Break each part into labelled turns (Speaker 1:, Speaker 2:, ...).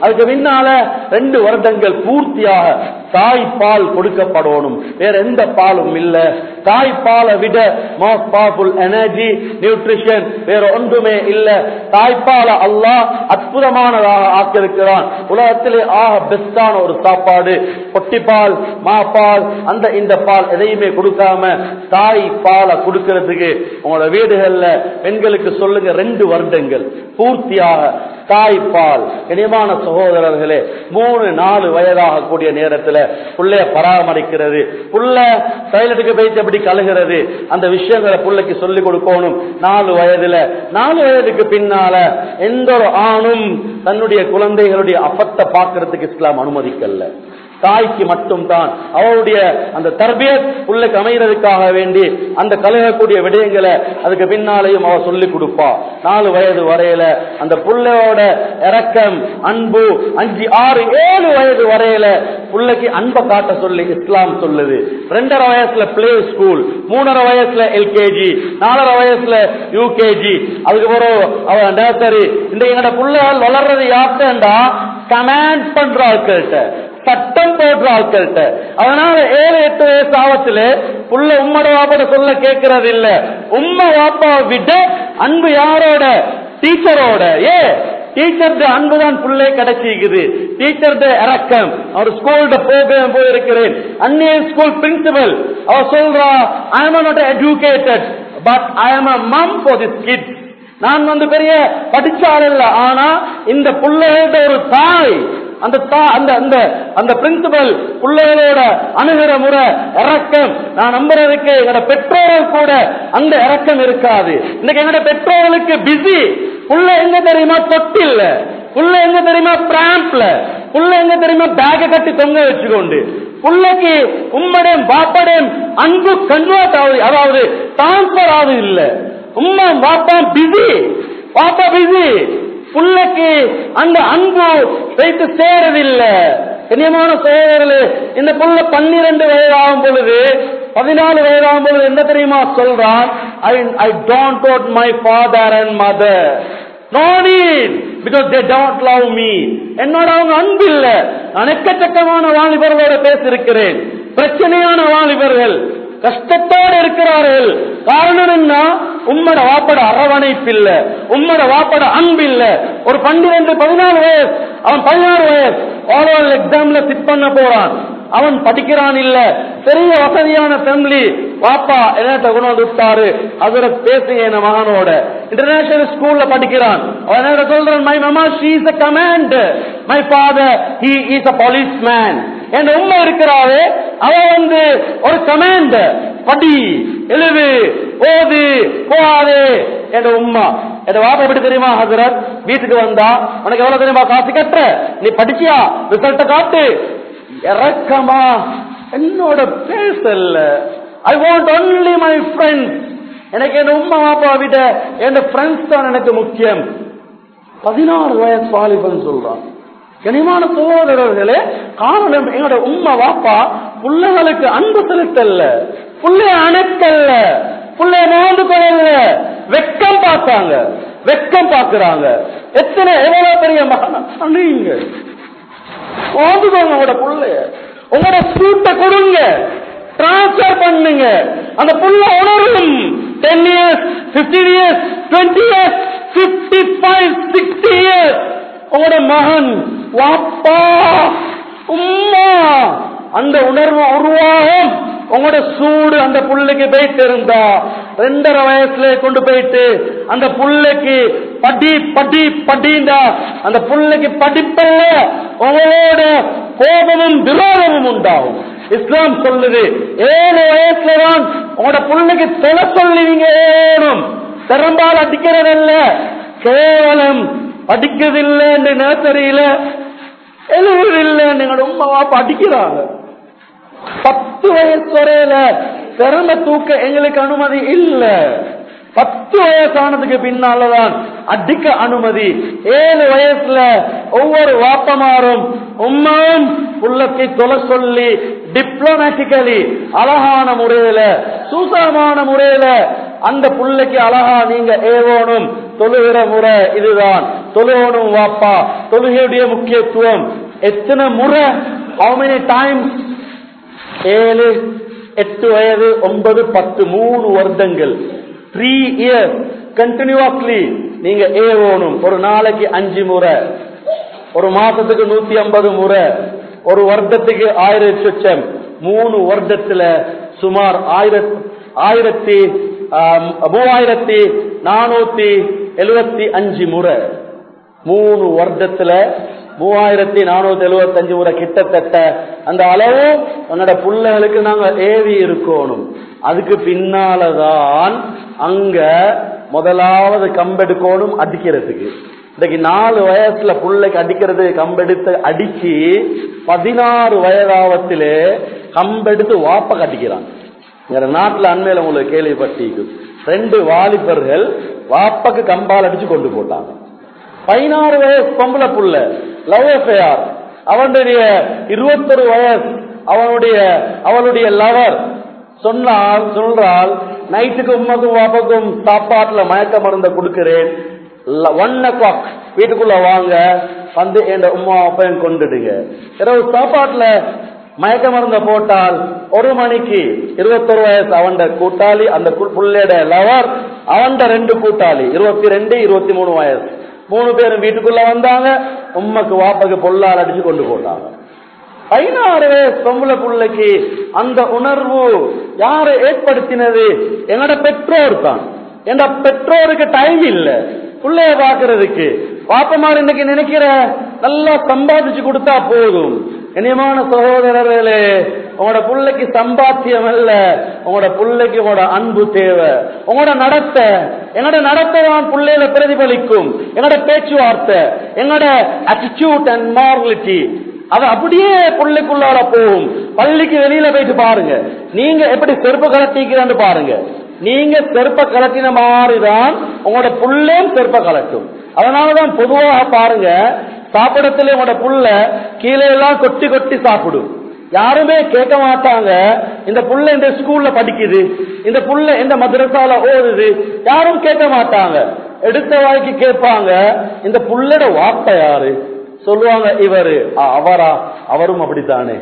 Speaker 1: அதுக்கு பின்னால ரெண்டு வருடங்கள் பூர்த்தியாக தாய்ப்பால் கொடுக்கப்படணும். வேற எந்த பாலும் இல்ல. தாய்ப்பாலை விட மோஸ்ட் பவர்ஃபுல் எனர்ஜி நியூட்ரிஷன் வேற ஒன்றுமே இல்ல. தாய்ப்பாலை அல்லாஹ் அற்புதமானதாக ஆக்கியிருக்கிறான். உலகத்திலே ஆக பெஸ்டான ஒரு சாப்பாடு. பொட்டிப்பால் மாப்பால் அந்த இந்த பால் எதையுமே கொடுக்காம தாய் பாலை கொடுக்கிறதுக்கு உங்களோட வீடுகள்ல பெண்களுக்கு சொல்லுங்க ரெண்டு வருடங்கள். பூர்த்தியாக தாய்ப்பால். இனிமான சகோதரர்களே மூணு நாலு வயதாக கூடிய நேரத்துல புள்ளைய பராமரிக்கிறது. புள்ள சைலட்டுக்கு போயிட்டு எப்படி கழுகிறது? அந்த விஷயங்களை புள்ளைக்கு சொல்லிக் கொடுக்கணும். நாலு வயதுல. நாலு வயதுக்கு பின்னால எந்த ஒரு ஆணும் தன்னுடைய குழந்தைகளுடைய அப்பத்தை பார்க்கறதுக்கு இஸ்லாம் அனுமதிக்கல. தாய்க்கு மட்டும்தான். அவருடைய அந்த தர்பியத் புள்ளைக்கு அமைகிறதுக்காக வேண்டி அந்த கலகக்கூடிய விடயங்களை அதுக்கு பின்னாலையும் அவர் சொல்லிக் கொடுப்பா நாலு வயது வரையில அந்த புள்ளையோட இரக்கம் அன்பு அஞ்சு ஆறு ஏழு வயது வரையில புள்ளைக்கு அன்பை காட்ட சொல்லி இஸ்லாம் சொல்லுது. ரெண்டரை வயசுல பிளே ஸ்கூல் மூணரை வயசுல எல்கேஜி நாலரை வயசுல யூகேஜி அதுக்கப்புறம் அவ நர்சரி இந்த எங்கட புள்ளைகள் வளர்றது யார்ட்டா கமாண்ட் பண்ற ஆட்கள்கிட்ட. சட்டம் போடுற ஆட்கள்கிட்ட. அதனால ஏழு எட்டு வயசு ஆபத்துல புள்ள உம்மட வாப்பட சொல்ல கேட்கறது இல்ல உம்ம வாப்பா விட அன்பு யாரோட? டீச்சரோட. ஏ டீச்சர்ட அன்புதான் புள்ளே கிடைச்சிக்குது. டீச்சர்ட இறக்கம். அவர் ஸ்கூல்ட போக போயிருக்கிறேன். அந்நிய ஸ்கூல் பிரின்சிபல். அவர் சொல்றா I am not educated but I am a mum for this kid நான் வந்து பெரிய படிச்சாள் இல்ல. ஆனா இந்த பிள்ளைகளோட ஒரு தாய் அந்த தா அந்த அந்த அந்த பிரின்சிபல் பிள்ளைகளோட அணுகிற முறை இறக்கம் நான் நம்புறதுக்கு என்னோட பெற்றோர்கள் கூட அந்த இறக்கம் இருக்காது. இன்னைக்கு என்னோட பெற்றோர்களுக்கு பிஸி உள்ள எங்க தெரியுமா? தொட்டில்ல. உள்ள எங்க தெரியுமா? பிராம்ப்ல உள்ள எங்க தெரியுமா? பேக கட்டி தொங்க வச்சுக்கொண்டு. பிள்ளைக்கு உம்மடையும் பாப்படையும் அன்பு கன்வெர்ட் ஆகுது அதாவது டிரான்ஸ்பர் ஆகுது இல்ல. உம்மா பாப்பா பிஸி பாப்பா பிஸி புள்ளைக்கு அந்த அன்பு வைத்து சேரவில்லை. கண்ணியமான சகோதரர்களே இந்த புள்ள பன்னிரண்டு வயதாகும் பொழுது பதினாலு வயதாகும் பொழுது என்ன தெரியுமா சொல்றான்? I I don't doubt my father and mother they love me என்னோட அவங்க அன்பு இல்ல. அணக்கச்சக்கமான வாலிபர்களோட பேசியிருக்கிறேன். பிரச்சனையான வாலிபர்கள் கஷ்டத்தோடு இருக்கிறார்கள். காரணம் என்ன? உம்மட வாப்பட அரவணைப்பு இல்ல உம்மட வாப்பட அன்பு இல்ல ஒரு பன்னிரண்டு பதினாலு வயசு. அவன் பதினாறு வயசு. ஓவரால் எக்ஸாம்ல சிட் பண்ண போறான். அவன் படிக்கிறான் இல்ல. பெரிய வசதியான ஃபேமிலி வாப்பா என்ன கொண்டு வந்து விட்டாரு அதுல பேசுங்க என் மகனோட. இன்டர்நேஷனல் ஸ்கூல்ல படிக்கிறான். அவன் என்ன சொல்றான்? My mama she is a command my father he is a policeman என் உண்மை இருக்கிறாரு அவ வந்து ஒரு கமாண்ட் படி எழுது ஓது போகாது என் உம்மா என் வாப்பா எப்படி தெரியுமா ஹசரத்? வீட்டுக்கு வந்தா உனக்கு எவ்வளவு தெரியுமா காசு கட்டுற? நீ படிச்சியா? ரிசல்ட்ட காட்டு. இறக்கமா? என்னோட பேசல. I want only my friends எனக்கு என் உம்மா பாப்பா விட என் ஃப்ரெண்ட்ஸ் தான் எனக்கு முக்கியம். பதினாறு வயசு வாலிபன் சொல்றான். கனிமான சகோதரர்களே காரணம் எங்களோட உம்மா வாப்பா பிள்ளைகளுக்கு அன்பு செலுத்தல்ல புள்ளைய அணைத்தல்ல புள்ளைய மோந்து கொள்ளல வெக்கம் பார்த்தாங்க வெக்கம் பார்க்கிறாங்க. எத்தனை எவ்வளவு பெரிய மகன்? அணுங்க உங்களோட புள்ளைய. உங்களோட சூட்டை கொடுங்க. டிரான்ஸ்பர் பண்ணுங்க. அந்த புள்ள உணரும். Ten years fifteen years twenty years years மகன் வாப்பா உம்மா அந்த உணர்வு உருவாகும். உங்களோட சூடு அந்த புள்ளைக்கு போயிட்டு இருந்தா ரெண்டரை வயசுல கொண்டு போயிட்டு அந்த புள்ளைக்கு படி படி படிந்தா அந்த புள்ளைக்கு படிப்பல்ல உங்களோட கோபமும் விரோதமும் உண்டாகும். இஸ்லாம் சொல்லுது ஏழு வயசுல தான் உங்களோட புள்ளைக்கு தொலை சொல்லி நீங்க ஏணும் திறம்பால் அடிக்கிறது கேவலம் படிக்கிறதில்லை என்று நர்சரியில எழுதுறதில்லை எங்களோட உமா வாப்பா அடிக்கிறாங்க பத்து வயசு வரையில திறமை தூக்க எங்களுக்கு அனுமதி இல்லை. பத்து வயசானதுக்கு பின்னாலதான் அடிக்க அனுமதி. ஏழு வயசுல ஒவ்வொரு வாப்பமாரும் உம்மாவும் உள்ளத்தை தொலை சொல்லி டிப்ளமேட்டிக்கலி அழகான முறையில சூசகமான முறையில அந்த புள்ளைக்கு அழகா நீங்க ஏவோனும் தொழுகிற முறை இதுதான். தொழுகணும் வாப்பா. தொழுகையுடைய முக்கியத்துவம். எத்தனை முறை? ஹவு மெனி டைம் ஏழு எட்டு வயது ஒன்பது பத்து மூணு வருடங்கள். த்ரீ இயர் கண்டினியூஸ்லி நீங்க ஏவோணும். ஒரு நாளைக்கு அஞ்சு முறை. ஒரு மாசத்துக்கு நூத்தி ஐம்பது முறை. ஒரு வருடத்துக்கு ஆயிரம் சொச்சம் மூணு வருடத்துல சுமார் ஆயிரத்தி ஆயிரத்தி மூவாயிரத்தி நானூத்தி எழுபத்தி அஞ்சு முறை. மூணு வருடத்துல மூவாயிரத்தி நானூத்தி எழுபத்தி அஞ்சு முறை கிட்டத்தட்ட அந்த அளவு உன்னோட பிள்ளைகளுக்கு நாங்க ஏவி இருக்கணும். அதுக்கு பின்னாலதான் அங்க முதலாவது கம்பெடுக்கணும் அடிக்கிறதுக்கு. இன்னைக்கு நாலு வயசுல பிள்ளைக்கு அடிக்கிறது கம்பெடுத்து அடிச்சு பதினாறு வயதாவத்திலே கம்பெடுத்து வாப்ப கட்டிக்கிறான். நாட்டுல அண்மையில உங்களுக்கு கேள்விப்பட்டிருக்கும். ரெண்டு வாலிபர்கள் வாப்பக்கு கம்பால் அடிச்சு கொண்டு போட்டாங்க. பதினாறு வயசு பொம்பளை புள்ள லவ் எஃப்ஐஆர் அவனுடைய இருபத்தொரு வயசு அவனுடைய அவளுடைய லவர் சொன்னால் சொல்றால் நைட்டுக்கு உமக்கும் வாப்பக்கும் சாப்பாட்டுல மயக்க மருந்த கொடுக்கிறேன். ஒன் ஓ கிளாக் வீட்டுக்குள்ள வாங்க வந்து என் உமா அப்பையும் கொண்டுடுங்க இரவு சாப்பாட்டுல மயக்க மருந்த போட்டால் ஒரு மணிக்கு இருபத்தொரு வயசு அவன் கூட்டாளி அந்த கு- புள்ளையோட லவர் அவன் ரெண்டு கூட்டாளி இருபத்தி ரெண்டு இருபத்தி மூணு வயசு. மூணு பேரும் வீட்டுக்குள்ள வந்தாங்க. உம்மக்கு வாப்பக்கு பொல்லால் அடிச்சு கொண்டு போட்டாங்க. பதினாறு வயசு பொம்பளை பிள்ளைக்கு அந்த உணர்வு யாரு ஏற்படுத்தினது? என்னோட பெற்றோர் தான். என் பெற்றோருக்கு டைம் இல்லை. பிள்ளைய பாக்குறதுக்கு பாப்பமார் இன்னைக்கு நினைக்கிற நல்லா சம்பாதிச்சு கொடுத்தா போதும். இனியமான சகோதரர்களே உங்களோட பிள்ளைக்கு சம்பாத்தியம் அல்ல உங்களோட பிள்ளைக்கு உங்களோட அன்பு தேவை. உங்களோட நடத்தை என்னோட நடத்தை பிள்ளையில பிரதிபலிக்கும். என்னோட பேச்சுவார்த்தை என்னோட அட்டிடியூட் அண்ட் மாரலிட்டி அது அப்படியே பிள்ளைக்குள்ளால போகும். பள்ளிக்கு வெளியில போயிட்டு பாருங்க. நீங்க எப்படி செருப்பு கலட்டிக்கிறான்னு பாருங்க. நீங்க செருப்ப கலட்டின மாதிரிதான் உங்களோட புள்ளையும் செருப்ப கலட்டும் அதனாலதான் பொதுவாக பாருங்க சாப்பிடத்துல உங்களோட புள்ள கீழே எல்லாம் கொட்டி கொட்டி சாப்பிடும். யாருமே கேட்க மாட்டாங்க இந்த புள்ள இந்த ஸ்கூல்ல படிக்குது இந்த புள்ள இந்த மதரசால ஓடுது யாரும் கேட்க மாட்டாங்க. எடுத்த வாய்க்கு கேட்பாங்க இந்த புள்ளட வாப்ப யாரு? சொல்லுவாங்க இவரு. அவரா? அவரும் அப்படித்தானே.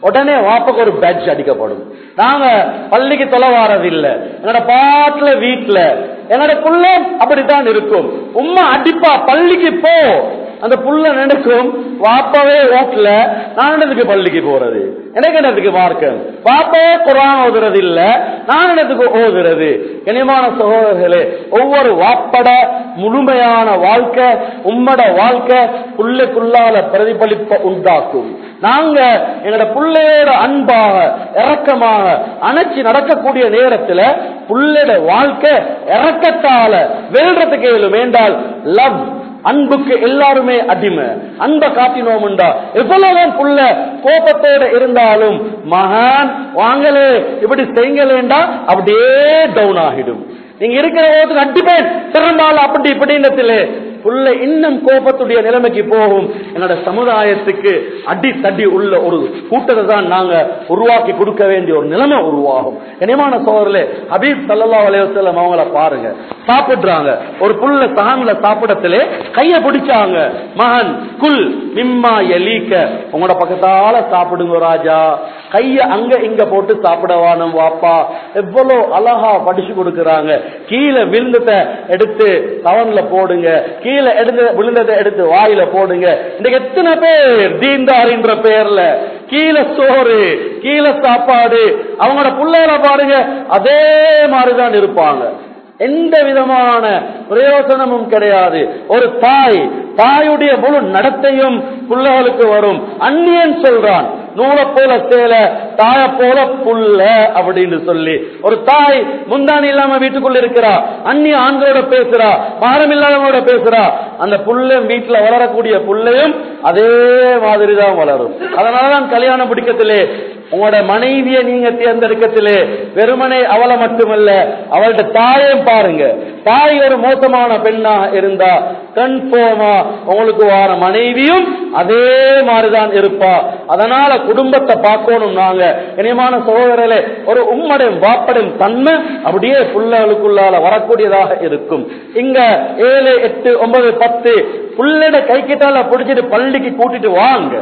Speaker 1: உடனே வாப்பக்கு ஒரு பேட்ச் அடிக்கப்படும். நாங்க பள்ளிக்கு தொலை என்னோட எங்களோட பாட்டுல வீட்டுல. என்னோட புள்ள அப்படித்தான் இருக்கும். உம்மா அடிப்பா பள்ளிக்கு போ. அந்த புள்ள நினைக்கும் வாப்பாவே ஓட்டல. நான் என்னதுக்கு பள்ளிக்கு போறது? எனக்கு என்னதுக்கு மார்க்கம் வாப்பாவே குரான் ஓதுறது இல்ல நான் என்னதுக்கு ஓதுறது? கனிமான சகோதரர்களே ஒவ்வொரு வாப்பட முழுமையான வாழ்க்கை உம்மட வாழ்க்கை புள்ளைக்குள்ளால பிரதிபலிப்ப உண்டாக்கும். நாங்க எங்களோட புள்ளையோட அன்பாக இறக்கமாக அணைச்சி நடக்கக்கூடிய நேரத்துல புள்ளையோட வாழ்க்கை இறக்கத்தால வெல்றதுக்கு வேண்டால் லவ். அன்புக்கு எல்லாருமே அடிமை. அன்பை காட்டினோம்டா எவ்வளவுதான் புள்ள கோபத்தோட இருந்தாலும் மகான் வாங்கலே இப்படி செய்யலேண்டா அப்படியே டவுன் ஆகிடும். நீங்க இருக்கிற போது அடிப்பேன். திறந்தாலும் அப்படி இப்படின்றதிலே புள்ள இன்னும் கோபத்துடைய நிலைமைக்கு போகும். என்னோட சமுதாயத்துக்கு அடி தடி உள்ள ஒரு கூட்டத்தை தான் நாங்க உருவாக்கி கொடுக்க வேண்டிய ஒரு நிலைமை உருவாகும். கனிமான சோழர்களே ஹபீப் சல்லா அலைஹி அவங்கள பாருங்க. சாப்பிடுறாங்க. ஒரு புல்ல சஹான்ல சாப்பிடத்திலே கைய பிடிச்சாங்க. மகன் குல் மிம்மா எலீக்க. உங்களோட பக்கத்தால சாப்பிடுங்க ராஜா. கைய அங்க இங்க போட்டு சாப்பிடவானும் வாப்பா. எவ்வளவு அழகா படிச்சு கொடுக்கறாங்க. கீழே விழுந்ததை எடுத்து தவன்ல போடுங்க. கீழே எடுத்து விழுந்ததை எடுத்து வாயில போடுங்க. இன்னைக்கு எத்தனை பேர் தீந்தாரின்ற பேர்ல? கீழே சோறு கீழே சாப்பாடு. அவங்களோட பிள்ளைகளை பாருங்க. அதே மாதிரிதான் இருப்பாங்க. எந்த விதமான பிரயோசனமும் கிடையாது. ஒரு தாய் தாயுடைய முழு நடத்தையும் பிள்ளைகளுக்கு வரும். அந்நியன் சொல்றான் நூலை போல சேல தாய போல புல்ல அப்படின்னு சொல்லி. ஒரு தாய் முந்தானி இல்லாம வீட்டுக்குள்ள இருக்கிறா அந்நிய ஆண்களோட பேசுறா மாரம் இல்லாதவங்களோட பேசுறா. அந்த புல்ல வீட்டுல வளரக்கூடிய புள்ளையும் அதே மாதிரிதான் வளரும். அதனாலதான் கல்யாண பிடிக்கத்திலே உங்களோட மனைவியை நீங்க தேர்ந்தெடுக்கத்திலே வெறுமனே அவளை மட்டுமல்ல அவள்கிட்ட தாயையும் பாருங்க. தாய் ஒரு மோசமான பெண்ணா இருந்தா கன்ஃபார்மா உங்களுக்கு வார மனைவியும் அதே மாதிரிதான் இருப்பா. அதனால குடும்பத்தை பார்க்கணும் நாங்க. இனியமான சகோதரர்களே ஒரு உம்மடையும் வாப்படையும் தன்மை அப்படியே புள்ளகளுக்குள்ளால வரக்கூடியதாக இருக்கும். இங்க ஏழு எட்டு ஒன்பது பத்து புள்ளட கை கிட்டால பிடிச்சிட்டு பள்ளிக்கு கூட்டிட்டு வாங்க.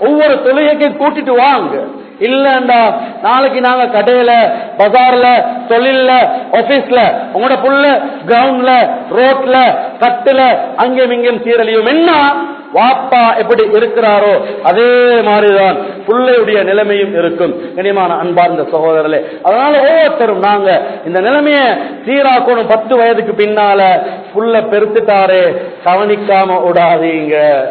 Speaker 1: ஒவ்வொரு தொழுகைக்கு கூட்டிட்டு வாங்க. இல்லண்டா. நாளைக்கு நாங்க கடையில பஜார்ல தொழில்ல ஆபீஸ்ல உங்களோட புள்ள கிரவுண்ட்ல ரோட்ல கட்டுல அங்கேயும் இங்கேயும் சீரழியும். என்ன? வாப்பா எப்படி இருக்கிறாரோ அதே மாதிரிதான் பிள்ளையுடைய நிலைமையும் இருக்கும். கனியமான அன்பார்ந்த சகோதரர்களே அதனால ஒவ்வொருத்தரும் நாங்க இந்த நிலைமையை சீராக்கணும். பத்து வயதுக்கு பின்னால புள்ள பெருத்துட்டாரே கவனிக்காம விடாதீங்க.